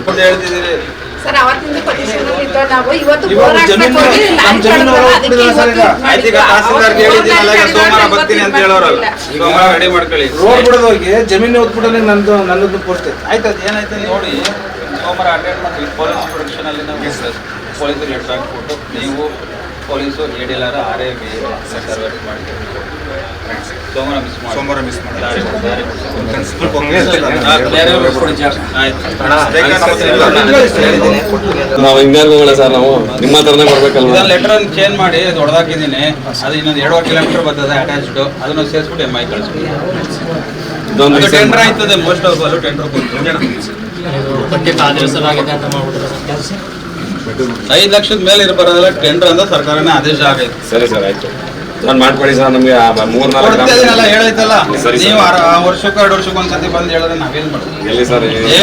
ಅಂತ ಹೇಳ್ತಿದ್ದೀರಿ ಸರ್ ಅವತ್ತಿಂದ ಇದ್ದೋ ನಾವು ಇವತ್ತು ಹೋಗಿ ಅದಕ್ಕೆ. ಇವತ್ತು ಸೋಮವಾರ ಬರ್ತೀನಿ ಅಂತ ಹೇಳೋರಲ್ಲ. ಸೋಮವಾರ ರೆಡಿ ಮಾಡ್ಕೊಳ್ಳಿ. ರೋಡ್ ಬಿಡೋದು ಹೋಗಿ ಜಮೀನು ಹೊತ್ಬಿಟ್ಟು ನಂದು ನನ್ನದು ಪೋಸ್ಟ್ ಐತೆ ಆಯ್ತು ಅದು ಏನಾಯ್ತು ನೋಡಿ ಸೋಮವಾರ ಅಟೆಂಡ್ ಮಾಡ್ತೀವಿ ಪೊಲೀಸ್ ಪ್ರೊಡಕ್ಷನ್ ಅಲ್ಲಿ ನಾವು ಪೊಲೀಸ್ ಲೆಟರ್ ಹಾಕ್ಬಿಟ್ಟು ನೀವು police A D L R R A B service ಸೋಮವಾರ ಮಿಸ್ ಮಾಡಿ ನಾವು ಹಿಂಗಾಗಿ ಸರ್ ನಾವು. ನಿಮ್ಮ ಹತ್ರನೇ ಬರ್ಬೇಕಲ್ವಾ? ಲೆಟರ್ ಅನ್ನು ಚೇಂಜ್ ಮಾಡಿ ದೊಡ್ಡದಾಕಿದ್ದೀನಿ ಅದು ಇನ್ನೊಂದು ಎರಡು ಕಿಲೋಮೀಟರ್ ಬರ್ತದೆ ಅಟ್ಯಾಚ್ಡ್ ಅದನ್ನು ಸೇರಿಸ್ಬಿಟ್ಟು ಎಂ ಐ reason ಟೆಂಡರ್ ಆಯ್ತದೆ. ಮೋಸ್ಟ್ ಆಫ್ ಅಲ್ಲೂ ಟೆಂಡರ್ ಕಾದಿರಿಸಲಾಗಿದೆ ಅಂತ ಮಾಡ್ಬಿಟ್ರೆ ಐದು ಲಕ್ಷದ ಮೇಲೆ ಇರಬಾರದಲ್ಲ ಟೆಂಡರ್ ಅಂತ ಸರ್ಕಾರನೇ ಆದೇಶ ಆಗೈತೆ. ಸರಿ ಸರ್ ಆಯ್ತು. ನಾನು ಮಾಡ್ಕೊಡಿ ಸರ್ ನಮಗೆ ಮೂರ್ ನಾಲ್ಕು ಹೇಳೈತಲ್ಲ? ಸರಿ. ನೀವು ಆರ- ಆ ವರ್ಷಕ್ಕೆ ಎರಡು ವರ್ಷಕ್ಕೆ ಒಂದ್ಸತಿ ಬಂದು ಹೇಳಿದ್ರೆ ನಾವೇನ್ ಮಾಡ್ತೀವಿ ಎಲ್ಲಿ ಸರ್ ಹೇಳಿದ್ರೆ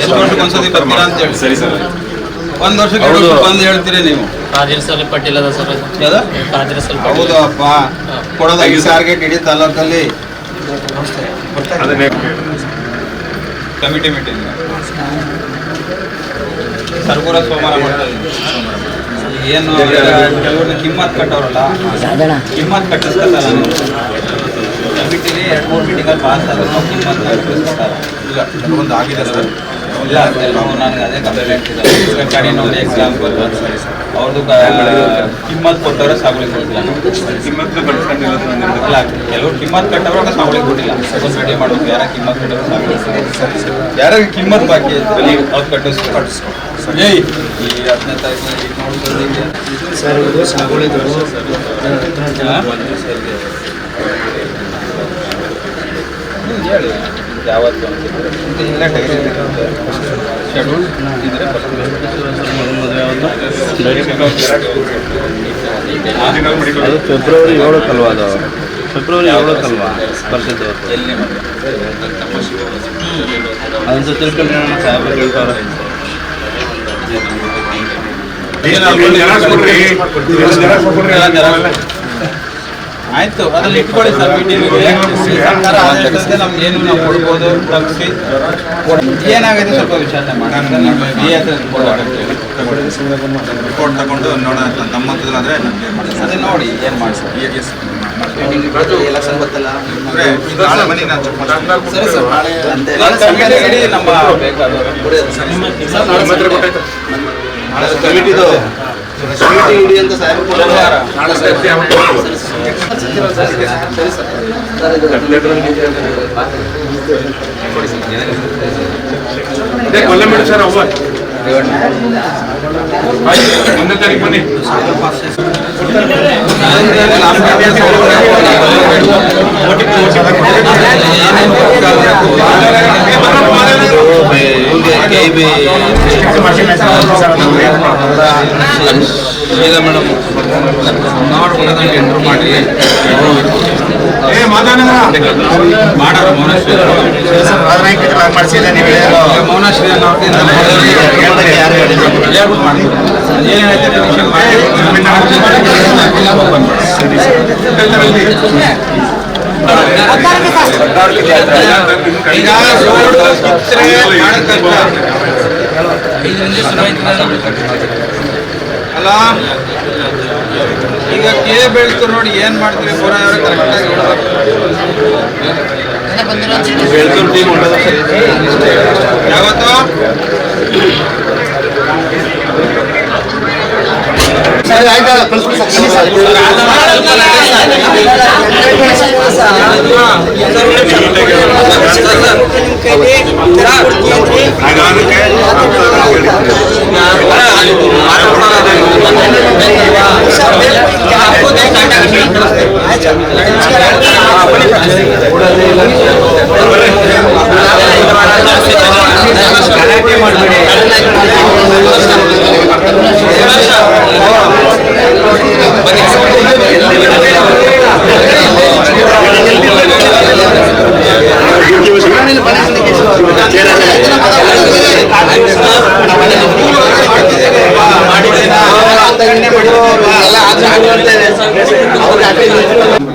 ಎಷ್ಟು ವರ್ಷಕ್ಕೆ ಒಂದ್ಸತಿ ಬರ್ತೀರಾ ಅಂತ ಹೇಳಿ. ಸರಿ ಸರ್ ಒಂದ್ ವರ್ಷಕ್ಕೆ ಎರಡು ವರ್ಷಕ್ಕೆ ಬಂದು ಹೇಳ್ತೀರಿ ನೀವು. ಸರ್ ಯಾವ್ದು? ಹೌದು ಅಪ್ಪ ಕೊಡೋದು ಐದು ಟಾರ್ಗೆಟ್ ಇಡೀ ತಾಲೂಕಲ್ಲಿ. ಅದನ್ನೇ ಕಮಿಟಿ ಮೀಟಿಂಗ್. ಸರ್ಗುರ ಸೋಮವಾರ ಮಾಡ್ತಾ ಇದ್ದೀವಿ ಏನು ಕೆಲವ್ರನ್ನ ಕಿಮ್ಮತ್ ಕಟ್ಟೋರಲ್ಲ. ಕಿಮ್ಮತ್ ಕಟ್ಟಿಸ್ಕೊತಾರ ಕಮಿಟಿಲಿ ಎರಡು ಮೂರು ಮೀಟಿಂಗಲ್ಲಿ ಪಾಸ್ ಆದ್ರೆ ಕಿಮ್ಮತ್ ಕಟ್ಟಿಸ್ಕೊತಾರ ಇಲ್ಲ ಕೆಲವೊಂದು ಆಗಿದೆ ಸರ್. ಇಲ್ಲ ನಾವು ನನಗೆ ಅದೇ ಕಂಪ್ಲೇಂಟ್ ಗಾಡಿ ನೋಡಿ ಎಕ್ಸಾಂಪಲ್ ಅವ್ರದ್ದು ಕಿಮ್ಮತ್ ಕೊಟ್ಟವ್ರೆ ಸಾಗುಳಿ ಕೊಟ್ಟಿಲ್ಲ. ಕಿಮ್ಮತ್ತು ಕಟ್ಕೊಂಡಿಲ್ಲ ಸರ್. ಅಲ್ಲ ಕೆಲವ್ರು ಕಿಮ್ಮತ್ ಕಟ್ಟವ್ರೆ ಸಾಗುಳಿ ಕೊಟ್ಟಿಲ್ಲ. ಸಪೋಸ್ ರೆಡಿ ಮಾಡೋದು ಯಾರ ಕಿಮ್ಮತ್ ಕಟ್ಟವ್ರು ಸಾಗುಳಿ ಯಾರ ಕಿಮ್ಮತ್ ಬಾಕಿ ಅವ್ರು ಕಟ್ಟಿಸ್ ಕಟ್ಟಿಸ್ಕೊ ಏಯ್! ಈ ಹತ್ತನೇ ತಾರೀಕು ಈಗ ನೋಡ್ಕೊಂಡಿದ್ದೆ ಸರ್ ಇದು ಸಾಗುಳಿದು ಹೇಳಿ. ಯಾವತ್ತು ಡೈರಿ ಶೆಡ್ಯೂಲ್ ಇದ್ರೆ ಅದು ಫೆಬ್ರವರಿ ಏಳಕ್ಕಲ್ವಾ ಅದು? ಫೆಬ್ರವರಿ ಏಳಕ್ಕಲ್ವಾ? ಬರ್ತಿದ್ದು ಎಲ್ಲಿ ಅದೊಂದು ತಿಳ್ಕೊಂಡ್ರೆ ಸಾಹೇಬ್ರು ಹೇಳ್ತಾರೆ ಆಯ್ತು ಅದ್ರಲ್ಲಿ ಇಟ್ಕೊಳ್ಳಿ ಸರ್ ಸರ್ಕಾರ ನಮ್ಗೆ ಏನು ನಾವು ಕೊಡ್ಬೋದು ತಪ್ಪಿಸಿ ಏನಾಗಿದೆ ಸ್ವಲ್ಪ ವಿಚಾರಣೆ ಮಾಡಿ ರಿಪೋರ್ಟ್ ತಗೊಂಡು ನೋಡೋಣ ನಮ್ಮ ನಮಗೆ ಅದೇ ನೋಡಿ ಏನು ಮಾಡಿ ಎಸ್ ಅಂದ್ರೆ ನಾಳೆ ಬನ್ನಿ ನಾನು ಚೆಕ್ ಮಾಡ್ತೀನಿ. ಇಡೀ ನಮ್ಮ ಬೇಕಾದವರು. ಕಮಿಟಿದು ಕಮಿಟಿ ಇಡಿ ಅಂತ ಸಾಹೇಬ್ರು ಶನಿವಾರ. ಒಂದನೇ ತಾರೀಕು ಬನ್ನಿ ಇಲ್ಲ ಮೇಡಮ್ ನೋಡ್ಬಿಡೋದಂಗೆ ಎಂಟ್ರು ಮಾಡಿ ಮಾಡಾರ ಮೌನಶ್ರೀ ಮೌನಶ್ರೀ ಈಗ ಅಲ್ಲ? ಈಗ ಕೆ ಬೆಳ್ತು ನೋಡಿ ಏನ್ ಮಾಡ್ತೀರಿ? ಪೂರ ಕರೆಕ್ಟಾಗಿ ಹೇಳ್ಬೇಕು ಯಾವತ್ತು? ಎಲ್ಲ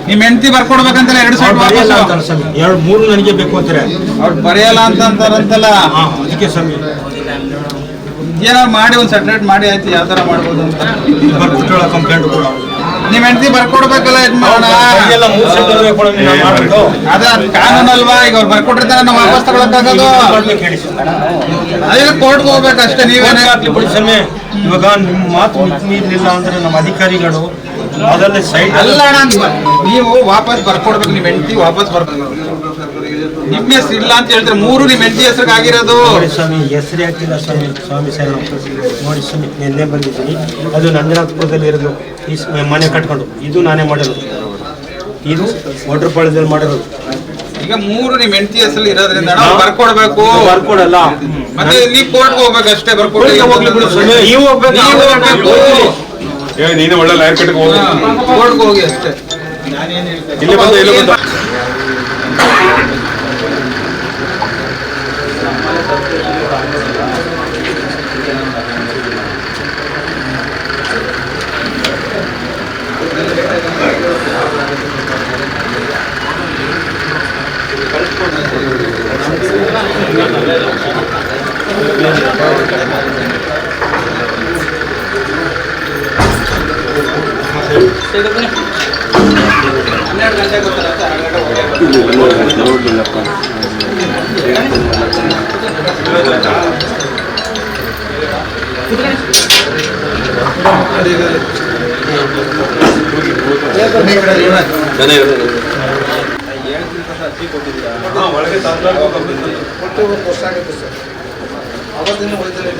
ನಿಮ್ ಹೆಂಡತಿ ಬರ್ಕೊಡ್ಬೇಕಂತ ಎರಡು ಸಾವಿರ ಎರಡು ಮೂರು ನನಗೆ ಬೇಕು ಅಂತಾರೆ. ಅವ್ರು ಬರೆಯಲ್ಲ ಅಂತ ಅದಕ್ಕೆ ಸ್ವಾಮಿ. ಏನಾದ್ರು ಮಾಡಿ ಒಂದು ಸೆಟ್ರೇಟ್ ಮಾಡಿ ಆಯ್ತು, ಯಾವ ತರ ಮಾಡ್ಬೋದು ಅಂತ. ಕಂಪ್ಲೇಂಟ್ ಕೂಡ ನಿಮ್ ಹೆಂಡತಿ ಬರ್ಕೊಡ್ಬೇಕಲ್ಲ ಇದು ಮಾಡೋಣ. ಅದ ಕಾನೂನು ಅಲ್ವಾ? ಈಗ ಅವ್ರು ಬರ್ಕೊಟ್ಟಿರ್ತಾರೆ, ನಾವು ವಾಪಸ್ ತಗೊಳಕ್ಕಾಗೋದು. ಅದೇ ಕೋರ್ಟ್ಗೆ ಹೋಗ್ಬೇಕಷ್ಟೇ, ನೀವೇನೇ ಇವಾಗ ನಿಮ್ಮ ಮಾತು ಮಿತಿ ಮೀರ್ಲಿಲ್ಲ ಅಂದ್ರೆ ನಮ್ಮ ಅಧಿಕಾರಿಗಳು ಅದೆಲ್ಲ ಸೈಡ್ ಅಲ್ಲ ನೀವು ವಾಪಸ್ ಬರ್ಕೊಡ್ಬೇಕು ನಿಮ್ ಹೆಂಡತಿ ವಾಪಸ್ ಬರ್ಬೇಕು ನಿಮ್ ಹೆಸರು ಇಲ್ಲ ಅಂತ ಹೇಳ್ತಾರೆ ಮೂರು ನಿಮ್ ಹೆಂಡತಿ ಹೆಸರಿಗೆ ಆಗಿರೋದು ನೋಡಿ ಸ್ವಾಮಿ ಹೆಸರು ಹಾಕಿಲ್ಲ ಸ್ವಾಮಿ ಸ್ವಾಮಿ ಸರ್. ನೋಡಿ ಸ್ವಾಮಿ ನಿನ್ನೆ ಬಂದಿದ್ದೀನಿ. ಅದು ನಂಜನಾಥಪುರದಲ್ಲಿ ಇರೋದು. ಈ ಮನೆ ಕಟ್ಕೊಂಡು. ಇದು ನಾನೇ ಮಾಡಿರೋದು. ಇದು ಒಡ್ರಪಾಳ್ಯದಲ್ಲಿ ಮಾಡಿರೋದು. ಈಗ ಮೂರು ನಿಮ್ ಹೆಂಡತಿ ಹೆಸರು ಇರೋದ್ರಿಂದ ಬರ್ಕೊಡ್ಬೇಕು. ಬರ್ಕೊಡಲ್ಲ. ಮತ್ತೆ ನೀವು ಕೋರ್ಟ್ಗೆ ಹೋಗ್ಬೇಕಷ್ಟೇ ಬರ್ಕೊಡಿ. ಹೋಗ್ಲಿ ಬಿಡಿ ಸ್ವಾಮಿ. ನೀವು ಹೋಗ್ಬೇಕು ನೀವು ಹೋಗ್ಬೇಕು. ಏ ನೀನು ಒಳ್ಳೆ ಲೈನ್ ಕಟ್ಟಿಗೆ ಹೋಗಿ. ಹೋಗಿ ಅಷ್ಟೇ. ಇಲ್ಲಿ ಬಂದ ಇಲ್ಲಿ ಬಂದು. ಅರ್ಜಿ ಕೊಟ್ಟಿದ್ದೀರಾ ಒಳಗೆ ಒಟ್ಟು ಒಂದು ವರ್ಷ ಸರ್ ಅವತ್ತಿನ ಒಳ್ಳೆ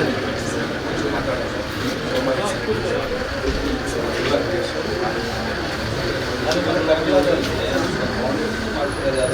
나는 그런 걸 필요하지 않는데, 말씀에 대한